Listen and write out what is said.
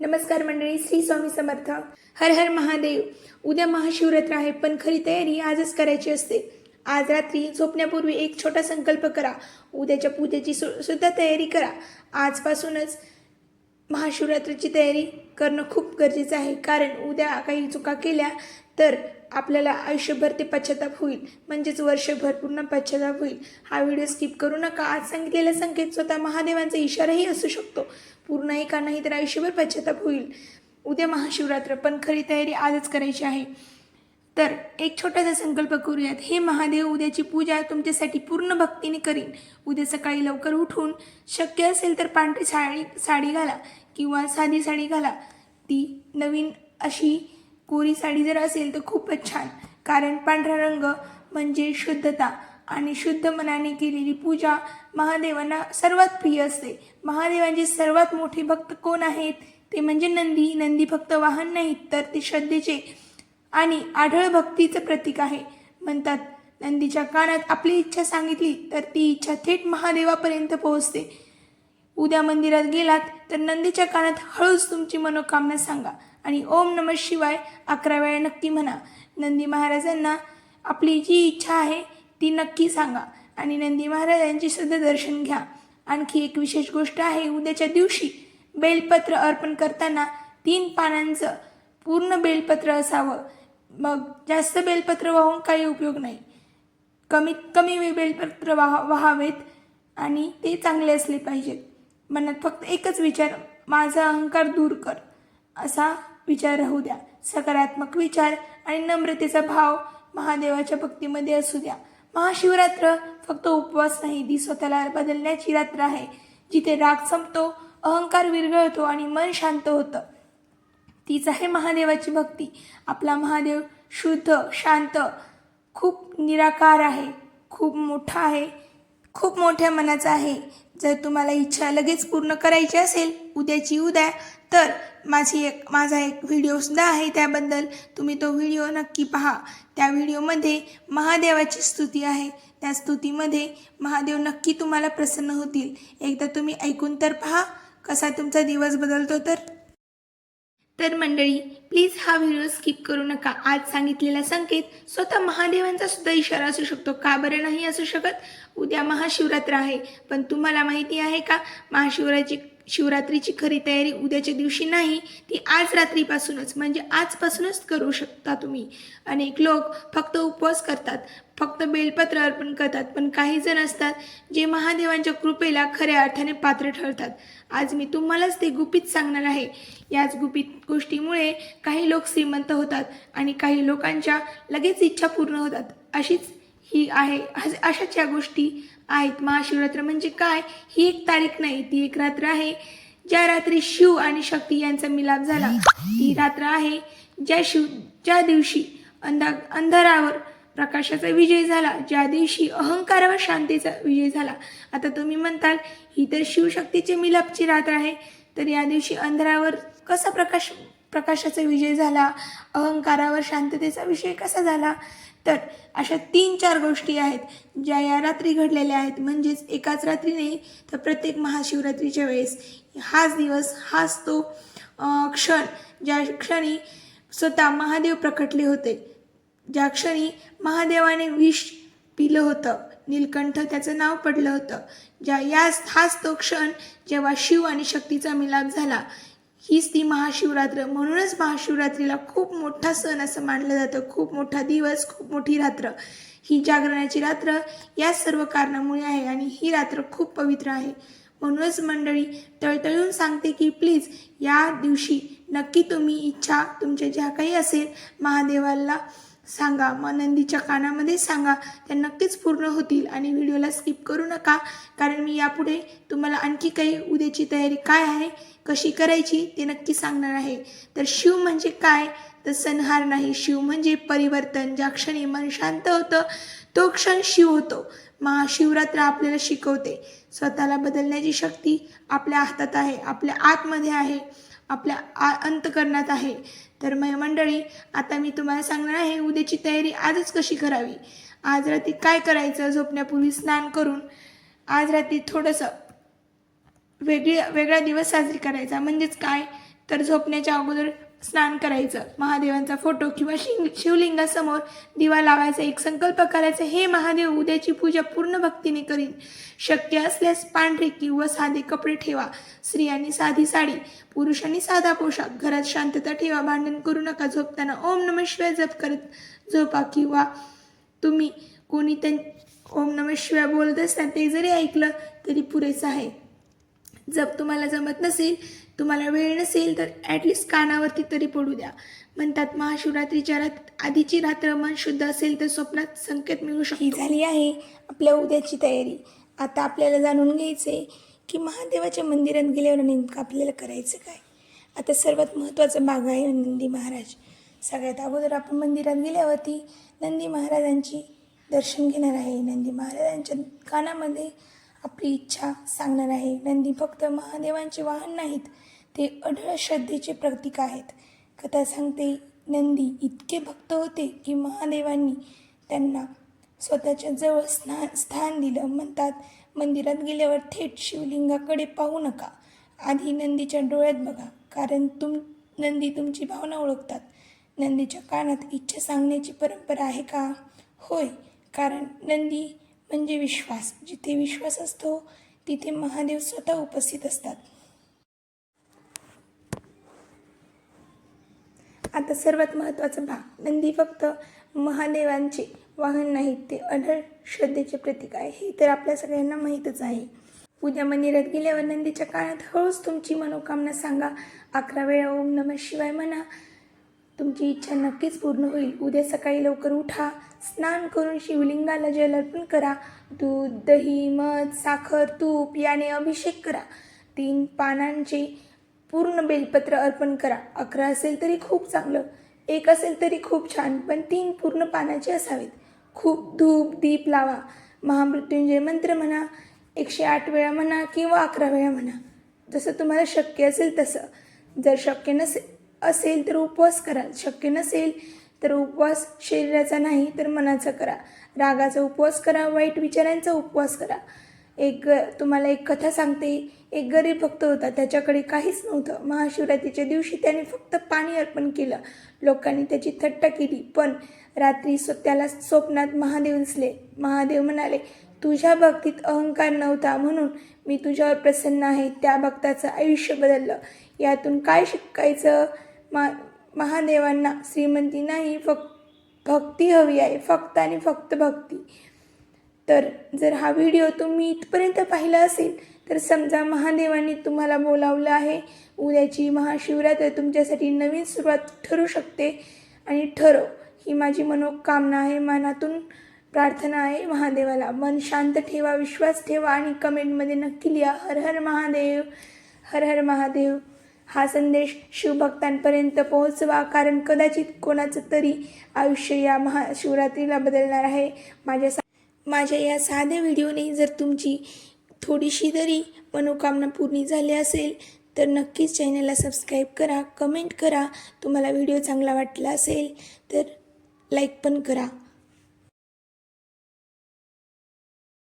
नमस्कार मंडळी श्री स्वामी समर्थ. हर हर महादेव. उद्या महाशिवरात्र आहे पण खरी तयारी आजच करायची असते. आज रात्री झोपण्यापूर्वी एक छोटा संकल्प करा. उद्याच्या पूजेची सु सुद्धा तयारी करा. आजपासूनच महाशिवरात्रीची तयारी करणं खूप गरजेचं आहे. कारण उद्या काही चुका केल्या तर आपल्याला आयुष्यभर ते पश्चाताप होईल. म्हणजेच वर्षभर पूर्ण पश्चाताप होईल. हा व्हिडिओ स्किप करू नका. आज सांगितलेला संकेत स्वतः महादेवांचा इशाराही असू शकतो. पूर्ण एका नाही तर आयुष्यभर पश्चाताप होईल. उद्या महाशिवरात्र पण खरी तयारी आजच करायची आहे. तर एक छोटासा संकल्प करूयात. हे महादेव उद्याची पूजा तुमच्यासाठी पूर्ण भक्तीने करीन. उद्या सकाळी लवकर उठून शक्य असेल तर पांढरी साडी साडी घाला किंवा साधी साडी घाला. ती नवीन अशी कोरी साडी जर असेल तर खूपच छान. कारण पांढरा रंग म्हणजे शुद्धता. आणि शुद्ध मनाने केलेली पूजा महादेवांना सर्वात प्रिय असते. महादेवांचे सर्वात मोठे भक्त कोण आहेत? ते म्हणजे नंदी. नंदी फक्त वाहन नाहीत तर ते श्रद्धेचे आणि आढळ भक्तीचं प्रतीक आहे. म्हणतात नंदीच्या कानात आपली इच्छा सांगितली तर ती इच्छा थेट महादेवापर्यंत पोहोचते. उद्या मंदिरात गेलात तर नंदीच्या कानात हळूच तुमची मनोकामना सांगा आणि ओम नम शिवाय अकरा वेळा नक्की म्हणा. नंदी महाराजांना आपली जी इच्छा आहे ती नक्की सांगा. आणि नंदी महाराजांचे सुद्धा दर्शन घ्या. आणखी एक विशेष गोष्ट आहे उद्याच्या दिवशी बेलपत्र अर्पण करताना तीन पानांचं पूर्ण बेलपत्र असावं. मग जास्त बेलपत्र वाहून काही उपयोग नाही. कमीत कमी बेलपत्र वाह वाहावेत आणि ते चांगले असले पाहिजेत. मनात फक्त एकच विचार माझा अहंकार दूर कर. असा विचार राहू द्या. सकारात्मक विचार आणि नम्रतेचा भाव महादेवाच्या भक्तीमध्ये असू द्या. महाशिवरात्र फक्त उपवास नाही ती स्वतःला बदलण्याची रात्र आहे. जिथे राग संपतो अहंकार विरघळतो आणि मन शांत होतं. तीच आहे महादेवाची भक्ती. आपला महादेव शुद्ध शांत खूप निराकार आहे खूप मोठा आहे खूप मोठ्या मनाचा आहे. जर तुम्हाला इच्छा लगेच पूर्ण करायची असेल उद्याची उद्या तर माझी एक माझा एक व्हिडिओसुद्धा आहे त्याबद्दल तुम्ही तो व्हिडिओ नक्की पहा. त्या व्हिडिओमध्ये महादेवाची स्तुती आहे. त्या स्तुतीमध्ये महादेव नक्की तुम्हाला प्रसन्न होतील. एकदा तुम्ही ऐकून तर पहा कसा तुमचा दिवस बदलतो तर. तर मंडळी प्लीज हा व्हिडिओ स्किप करू नका. आज सांगितलेला संकेत स्वतः महादेवांचा सुद्धा इशारा असू शकतो. का बरं नाही असू शकत? उद्या महाशिवरात्र आहे. पण तुम्हाला माहिती आहे का? महाशिवराची शिवरात्रीची खरी तयारी उद्याच्या दिवशी नाही ती आज रात्रीपासूनच म्हणजे आजपासूनच करू शकता तुम्ही. अनेक लोक फक्त उपवास करतात फक्त बेलपत्र अर्पण करतात पण काही जण असतात जे महादेवांच्या कृपेला खऱ्या अर्थाने पात्र ठरतात. आज मी तुम्हालाच ते गुपित सांगणार आहे. याच गुपित गोष्टीमुळे काही लोक श्रीमंत होतात आणि काही लोकांच्या लगेच इच्छा पूर्ण होतात. अशीच ही आहे अशाच या गोष्टी. आहेत. महाशिवरात्र म्हणजे काय? ही एक तारीख नाही ती एक रात्र आहे. ज्या रात्री शिव आणि शक्ती यांचा मिलाप झाला ती रात्र आहे. ज्या शिव ज्या दिवशी अंधा अंधारावर प्रकाशाचा विजय झाला ज्या दिवशी अहंकारावर शांतीचा विजय झाला. आता तुम्ही म्हणताल ही तर शिवशक्तीची मिलापची रात्र आहे. तर या दिवशी अंधारावर कसा प्रकाश प्रकाशाचा विजय झाला? अहंकारावर शांततेचा विजय कसा झाला? तर अशा तीन चार गोष्टी आहेत ज्या या रात्री घडलेल्या आहेत. म्हणजेच एकाच रात्री नाही तर प्रत्येक महाशिवरात्रीच्या वेळेस हाच दिवस हाच तो क्षण ज्या क्षणी स्वतः महादेव प्रकटले होते. ज्या क्षणी महादेवाने विष पिलं होतं नीलकंठ त्याचं नाव पडलं होतं. ज्या याच हाच तो क्षण जेव्हा शिव आणि शक्तीचा मिलाप झाला हीच ती महाशिवरात्र. म्हणूनच महाशिवरात्रीला खूप मोठा सण असं मानलं जातं. खूप मोठा दिवस खूप मोठी रात्र. ही जागरणाची रात्र या सर्व कारणामुळे आहे आणि ही रात्र खूप पवित्र आहे. म्हणूनच मंडळी तळतळून सांगते की प्लीज या दिवशी नक्की तुम्ही इच्छा तुमच्या ज्या काही असेल महादेवाला सांगा. मग नंदीच्या कानामध्ये सांगा. त्या नक्कीच पूर्ण होतील आणि व्हिडिओला स्किप करू नका. कारण मी यापुढे तुम्हाला आणखी काही उद्याची तयारी काय आहे कशी करायची ते नक्की सांगणार आहे. तर शिव म्हणजे काय? तर संहार नाही. शिव म्हणजे परिवर्तन. ज्या क्षणी मन शांत होतं तो क्षण शिव होतो. महाशिवरात्र आपल्याला शिकवते. स्वतःला बदलण्याची शक्ती आपल्या हातात आहे. आपल्या आतमध्ये आहे. आपल्या आ अंतकरणात आहे. तर मय मंडळी आता मी तुम्हाला सांगणार आहे उद्याची तयारी आजच कशी करावी? आज रात्री काय करायचं? झोपण्यापूर्वी स्नान करून आज रात्री थोडंसं वेगळी वेगळा दिवस साजरी करायचा. म्हणजेच काय? तर झोपण्याच्या अगोदर स्नान करायचं. महादेवांचा फोटो किंवा शिंग शिवलिंगासमोर दिवा लावायचा. एक संकल्प करायचा हे महादेव उद्याची पूजा पूर्ण भक्तीने करीन. शक्य असल्यास पांढरे किंवा साधे कपडे ठेवा. स्त्रियांनी साधी साडी पुरुषांनी साधा पोशाख. घरात शांतता ठेवा भांडण करू नका. झोपताना ओम नम शिवाय जप करत झोपा किंवा तुम्ही कोणी त्यां ओम नम शिवाय बोलत असता ते जरी ऐकलं तरी पुरेसं आहे. जप तुम्हाला जमत नसेल तुम्हाला वेळ नसेल तर ॲटलिस्ट कानावरती तरी पडू द्या. म्हणतात महाशिवरात्रीच्या रात आधीची रात्र मन शुद्ध असेल तर स्वप्नात संकेत मिळू शकतो. ही झाली आहे आपल्या उद्याची तयारी. आता आपल्याला जाणून घ्यायचं आहे की महादेवाच्या मंदिरात गेल्यावर नेमकं आपल्याला करायचं काय? आता सर्वात महत्त्वाचा भाग आहे नंदी महाराज. सगळ्यात अगोदर आपण मंदिरात गेल्यावरती नंदी महाराजांची दर्शन घेणार आहे. नंदी महाराजांच्या कानामध्ये आपली इच्छा सांगणार आहे. नंदी फक्त महादेवांचे वाहन नाहीत ते अढळ श्रद्धेचे प्रतीक आहेत. कथा सांगते नंदी इतके भक्त होते की महादेवांनी त्यांना स्वतःच्या जवळ स्ना स्थान दिलं. म्हणतात मंदिरात गेल्यावर थेट शिवलिंगाकडे पाहू नका. आधी नंदीच्या डोळ्यात बघा कारण तुम नंदी तुमची भावना ओळखतात. नंदीच्या कानात इच्छा सांगण्याची परंपरा आहे का? होय कारण नंदी म्हणजे विश्वास. जिथे विश्वास असतो तिथे महादेव स्वतः उपस्थित असतात. आता सर्वात महत्त्वाचा भाग. नंदी फक्त महादेवांचे वाहन नाहीत ते अढळ श्रद्धेचे प्रतीक आहे. हे तर आपल्या सगळ्यांना माहीतच आहे. उद्या मंदिरात गेल्यावर नंदीच्या काळात हळूच तुमची मनोकामना सांगा. अकरा वेळा ओम नम शिवाय म्हणा. तुमची इच्छा नक्कीच पूर्ण होईल. उद्या सकाळी लवकर उठा स्नान करून शिवलिंगाला जल अर्पण करा. दूध दही मध साखर तूप याने अभिषेक करा. तीन पानांचे पूर्ण बेलपत्र अर्पण करा. अकरा असेल तरी खूप चांगलं. एक असेल तरी खूप छान पण तीन पूर्ण पानाचे असावेत. खूप धूप दीप लावा. महामृत्युंजय मंत्र म्हणा एकशे आठ वेळा म्हणा किंवा अकरा वेळा म्हणा. जसं तुम्हाला शक्य असेल तसं. जर शक्य नसेल असेल तर उपवास करा. शक्य नसेल तर उपवास शरीराचा नाही तर मनाचा करा. रागाचा उपवास करा वाईट विचारांचा उपवास करा. एक ग तुम्हाला एक कथा सांगते. एक गरीब भक्त होता. त्याच्याकडे काहीच नव्हतं. महाशिवरात्रीच्या दिवशी त्याने फक्त पाणी अर्पण केलं. लोकांनी त्याची थट्टा केली. पण रात्री स्व त्याला स्वप्नात महादेव दिसले. महादेव म्हणाले तुझ्या भक्तीत अहंकार नव्हता. म्हणून मी तुझ्यावर प्रसन्न आहे. त्या भक्ताचं आयुष्य बदललं. यातून काय शिकायचं? मा महादेवांना श्रीमंती नाही फक्त भक्ती हवी आहे फक्त आणि फक्त भक्ती. तर जर हा व्हिडिओ तुम्ही इथपर्यंत पाहिला असेल तर समजा महादेवांनी तुम्हाला बोलावलं आहे उद्याची महाशिवरात्र तुमच्यासाठी नवीन सुरुवात ठरू शकते. आणि ठरव ही माझी मनोकामना आहे मनातून प्रार्थना आहे महादेवाला. मन शांत ठेवा विश्वास ठेवा आणि कमेंटमध्ये नक्की लिहा हर हर महादेव हर हर महादेव. हा संदेश शिवभक्तांपर्यंत पोहोचवा कारण कदाचित कोणाचं तरी आयुष्य या महाशिवरात्रीला बदलणार आहे. माझ्या सा माझ्या या साध्या व्हिडिओने जर तुमची थोडीशी तरी मनोकामना पूर्ण झाली असेल तर नक्कीच चॅनलला सबस्क्राईब करा कमेंट करा. तुम्हाला व्हिडिओ चांगला वाटला असेल तर लाईक पण करा.